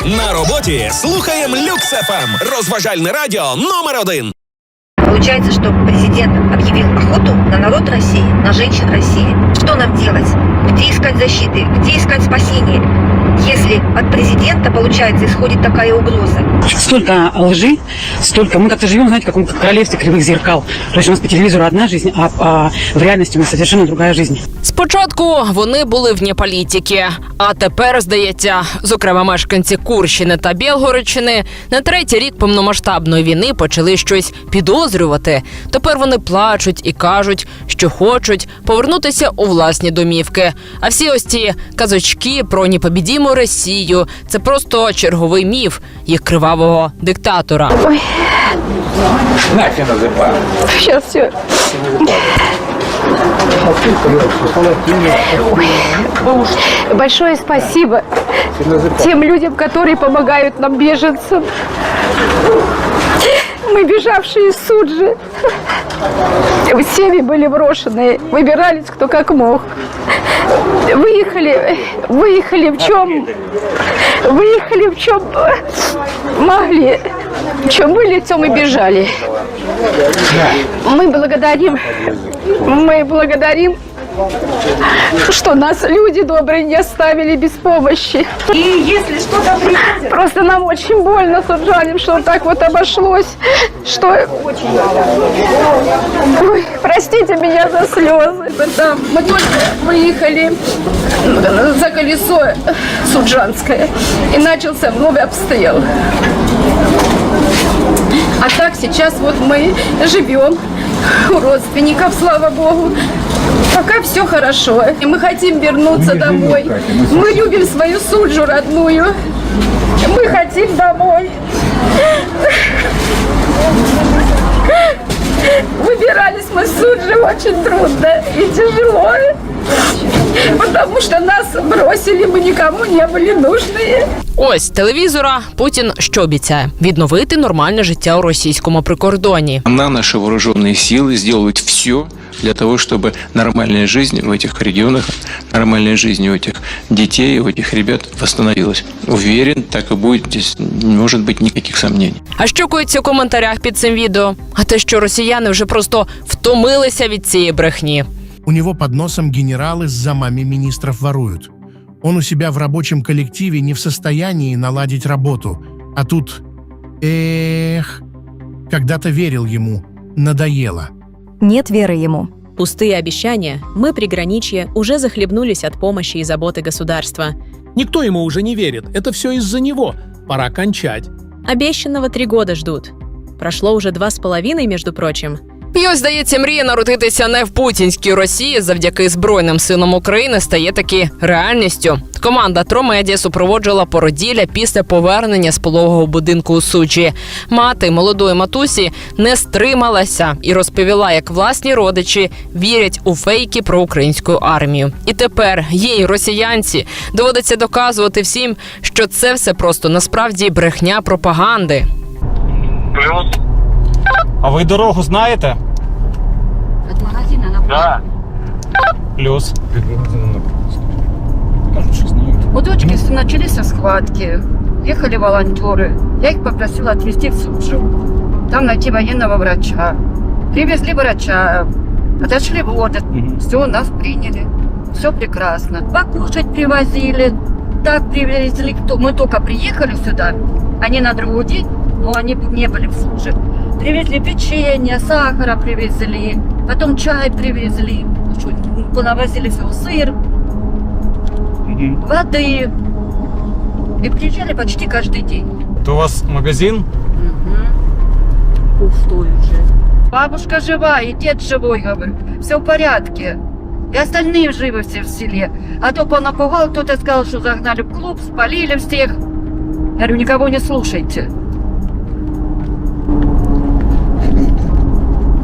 На роботі слухаємо Люкс ФМ. Розважальне радіо номер один. Получается, что президент объявил охоту на народ России, на женщин России. Что нам делать? Где искать защиты? Где искать спасения? Если от президента, получается, исходит такая угроза. Столько лжи, столько... Мы как-то живем, знаете, в каком-то королевстве кривых зеркал. То есть у нас по телевизору одна жизнь, а, а в реальности у нас совершенно другая жизнь. Спочатку вони були вне політики, а тепер, здається, зокрема мешканці Курщини та Білгородщини, на третій рік повномасштабної війни почали щось підозрювати. Тепер вони плачуть і кажуть, що хочуть повернутися у власні домівки. А всі ось ці казочки про непобідіму Росію це просто черговий міф їх кривавого диктатора. Сейчас все. Большое спасибо тем людям, которые помогают нам, беженцам. Мы бежавшие из Суджи. Всеми были брошены. Выбирались кто как мог. Выехали, выехали в чем, выехали в чем могли. В чем были, в том и бежали. Мы благодарим, мы благодарим, что нас люди добрые не оставили без помощи. И если что-то Просто нам очень больно с Уржалем, что так вот обошлось, что... Ой, простите меня за слезы. Да, мы только выехали за колесо Суджанское, и начался новый обстрел. А так сейчас вот мы живем у родственников, слава богу. Пока все хорошо. И мы хотим вернуться домой. Мы любим свою суджу родную. Мы хотим домой. Выбирались мы с суджи очень трудно и тяжело. Потому что нас бросили, мы никому не были нужны. Ось з телевізора Путін що обіцяє відновити нормальне життя у російському прикордоні. На наши вооруженные силы сделают все для того, чтобы нормальная жизнь в этих регионах, нормальная жизнь у этих детей, у этих ребят восстановилась. Уверен, так и будет. Здесь не может быть никаких сомнений. А що коїться у коментарях під цим відео? А те, що росіяни вже просто втомилися від цієї брехні. У него под носом генералы с замами министров воруют. Он у себя в рабочем коллективе не в состоянии наладить работу. А тут... Эх... Когда-то верил ему. Надоело. Нет веры ему. Пустые обещания, мы приграничье уже захлебнулись от помощи и заботы государства. Никто ему уже не верит. Это все из-за него. Пора кончать. Обещанного три года ждут. Прошло уже два с половиной, между прочим. Ось, здається, мрія народитися не в путінській Росії завдяки Збройним силам України стає таки реальністю. Команда Тромедія супроводжувала породілля після повернення з пологового будинку у Сучі. Мати молодої матусі не стрималася і розповіла, як власні родичі вірять у фейки про українську армію. І тепер їй, росіянці, доводиться доказувати всім, що це все просто насправді брехня пропаганди. А ви дорогу знаєте? От магазина на Да. Плюс. У дочки начались схватки. Ехали волонтеры. Я их попросила отвезти в Суджу. Там найти военного врача. Привезли врача. Отошли воды. Все, нас приняли. Все прекрасно. Покушать привозили. Так привезли. кто- Мы только приехали сюда. Они на другой день, но они не были в Суже. Привезли печенье, сахара привезли. Потом чай привезли. Понавозили все, сыр, воды. И приезжали почти каждый день. То у вас магазин? Пустой уже. Бабушка жива, и дед живой, говорю. Все в порядке. И остальные живы все в селе. А то понапугал, кто-то сказал, что загнали в клуб, спалили всех. Я говорю, никого не слушайте.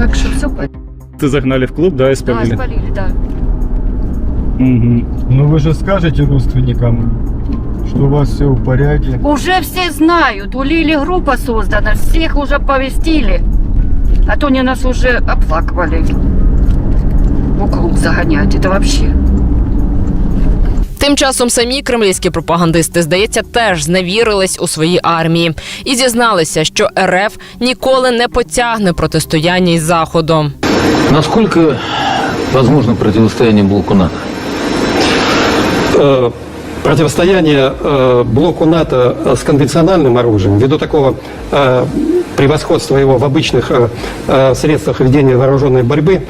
Так что все. Ты загнали в клуб, да, и Да, спалили? спалили, да. Мгм. Ну вы же скажете родственникам, что у вас все в порядке. Уже все знают, у Лили группа создана, всех уже повестили. А то они нас уже оплакивали. В клуб загонять, это вообще. Тим часом самі кремлівські пропагандисти, здається, теж зневірились у своїй армії і зізналися, що РФ ніколи не потягне протистояння із заходом. Насколько возможно противостояние блоку НАТО? Э, противостояние э, блоку НАТО э, с конвенциональным оружием, ввиду такого э, превосходства его в обычных э, э, средствах ведения вооруженной борьбы,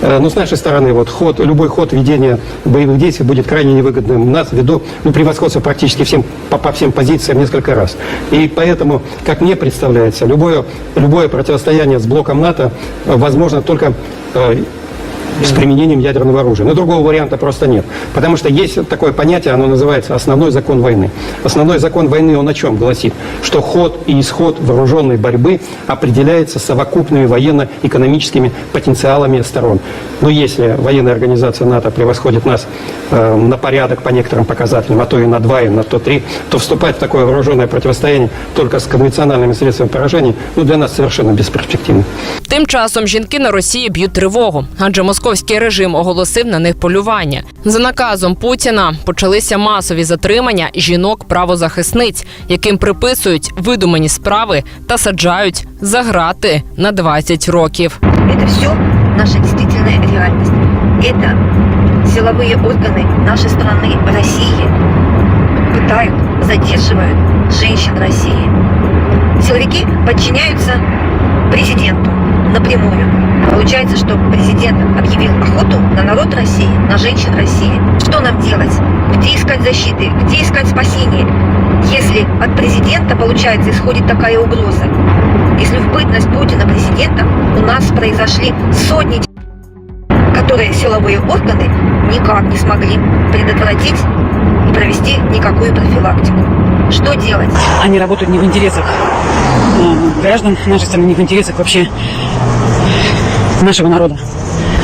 э, ну, с нашей стороны, вот, ход, любой ход ведения боевых действий будет крайне невыгодным нас ввиду ну, превосходства практически всем, по, по всем позициям несколько раз. И поэтому, как мне представляется, любое, любое противостояние с блоком НАТО возможно только с применением ядерного оружия. Но другого варианта просто нет. Потому что есть такое понятие, оно называется основной закон войны. Основной закон войны, он о чем гласит? Что ход и исход вооруженной борьбы определяется совокупными военно-экономическими потенциалами сторон. Но если военная организация НАТО превосходит нас э, на порядок по некоторым показателям, а то и на два, и на то три, то вступать в такое вооруженное противостояние только с конвенциональными средствами поражения, ну, для нас совершенно бесперспективно. Тим часом жінки на Росії б'ють тривогу, адже московський режим оголосив на них полювання. За наказом Путіна почалися масові затримання жінок-правозахисниць, яким приписують видумані справи та саджають за грати на 20 років. Это все наша действительная реальность. Это силовые органы нашей страны, России, пытают, задерживают женщин России. Силовики подчиняются президенту напрямую. Получается, что президент объявил охоту на народ России, на женщин России. Что нам делать? Где искать защиты? Где искать спасения? Если от президента, получается, исходит такая угроза. Если в бытность Путина президентом у нас произошли сотни которые силовые органы никак не смогли предотвратить и провести никакую профилактику. Что делать? Они работают не в интересах э, граждан нашей страны, не в интересах вообще нашего народа.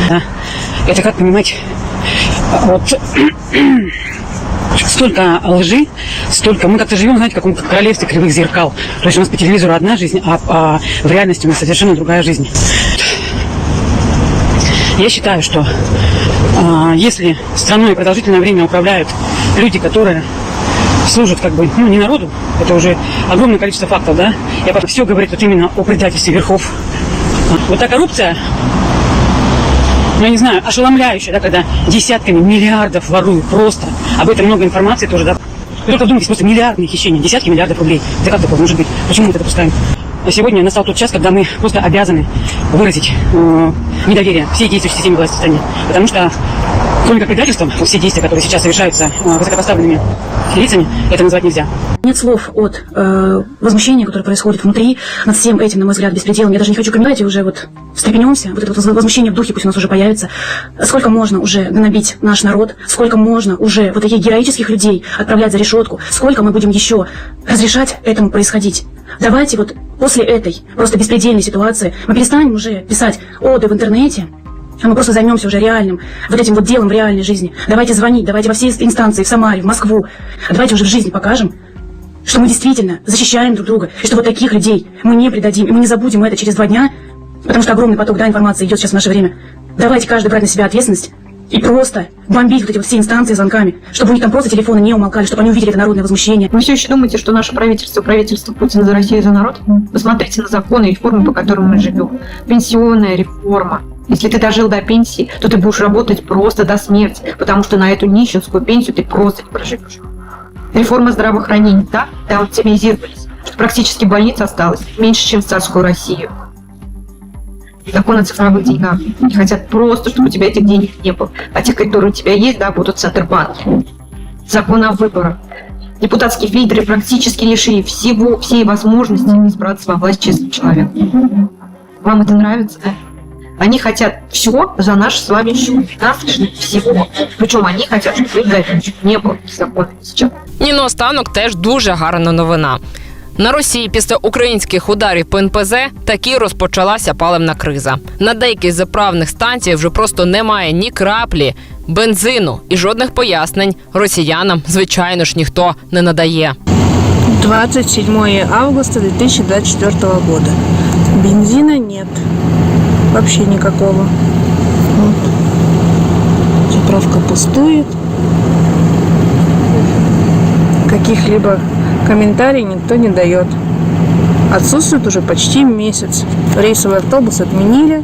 Да. Это как понимать, вот столько лжи, столько... Мы как-то живем, знаете, в каком-то королевстве кривых зеркал. То есть у нас по телевизору одна жизнь, а, а в реальности у нас совершенно другая жизнь. Я считаю, что а, если страной продолжительное время управляют люди, которые служат как бы, ну, не народу, это уже огромное количество фактов, да, я просто все говорит вот именно о предательстве верхов. Вот та коррупция, ну, я не знаю, ошеломляющая, да, когда десятками миллиардов воруют просто. Об этом много информации тоже, да. Вы только вдумайтесь, просто миллиардные хищения, десятки миллиардов рублей. Да как такое может быть? Почему мы это допускаем? А сегодня настал тот час, когда мы просто обязаны выразить э, недоверие всей действующей системе власти в стране. Потому что, кроме как предательством, все действия, которые сейчас совершаются э, высокопоставленными лицами, это назвать нельзя. Нет слов от э, возмущения, которое происходит внутри, над всем этим, на мой взгляд, беспределом. Я даже не хочу комментировать, уже вот встрепенемся, вот это вот возмущение в духе пусть у нас уже появится. Сколько можно уже гнобить наш народ, сколько можно уже вот таких героических людей отправлять за решетку, сколько мы будем еще разрешать этому происходить. Давайте вот после этой просто беспредельной ситуации мы перестанем уже писать оды в интернете, а мы просто займемся уже реальным, вот этим вот делом в реальной жизни. Давайте звонить, давайте во все инстанции, в Самаре, в Москву. Давайте уже в жизни покажем, что мы действительно защищаем друг друга, и что вот таких людей мы не предадим, и мы не забудем это через два дня, потому что огромный поток да, информации идет сейчас в наше время. Давайте каждый брать на себя ответственность и просто бомбить вот эти вот все инстанции звонками, чтобы у них там просто телефоны не умолкали, чтобы они увидели это народное возмущение. Вы все еще думаете, что наше правительство, правительство Путина за Россию и за народ? Посмотрите на законы и реформы, по которым мы живем. Пенсионная реформа. Если ты дожил до пенсии, то ты будешь работать просто до смерти, потому что на эту нищенскую пенсию ты просто не проживешь. Реформа здравоохранения, да? Там оптимизировались. Практически больниц осталось меньше, чем в царскую Россию. Закон о цифровых деньгах. Они хотят просто, чтобы у тебя этих денег не было. А те, которые у тебя есть, да, будут центробанки. Закон о выборах. Депутатские фильтры практически лишили всего, всей возможности избраться во власть честным человеком. Вам это нравится, да? Они хотят все за наш с вами счет. Нас лишили всего. Причем они хотят, чтобы их за это не было закона сейчас. І наостанок теж дуже гарна новина. На Росії після українських ударів по НПЗ таки розпочалася паливна криза. На деяких заправних станціях вже просто немає ні краплі бензину і жодних пояснень росіянам, звичайно ж, ніхто не надає. 27 августа 2024 года. Бензина нет. Вообще никакого. Вот. Заправка пустует. каких-либо комментариев никто не дает. Отсутствует уже почти месяц. Рейсовый автобус отменили,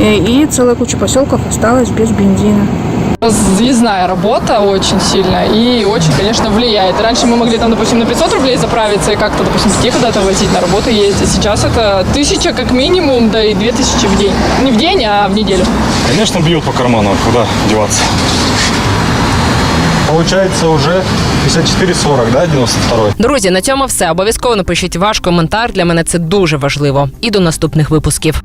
и, целая куча поселков осталась без бензина. Разъездная работа очень сильно и очень, конечно, влияет. Раньше мы могли там, допустим, на 500 рублей заправиться и как-то, допустим, детей куда-то возить, на работу ездить. Сейчас это тысяча как минимум, да и две тысячи в день. Не в день, а в неделю. Конечно, бьют по карману. Куда деваться? Получается уже 54-40, да, 92 Друзі, на цьому все. Обов'язково напишіть ваш коментар. Для мене це дуже важливо. І до наступних випусків.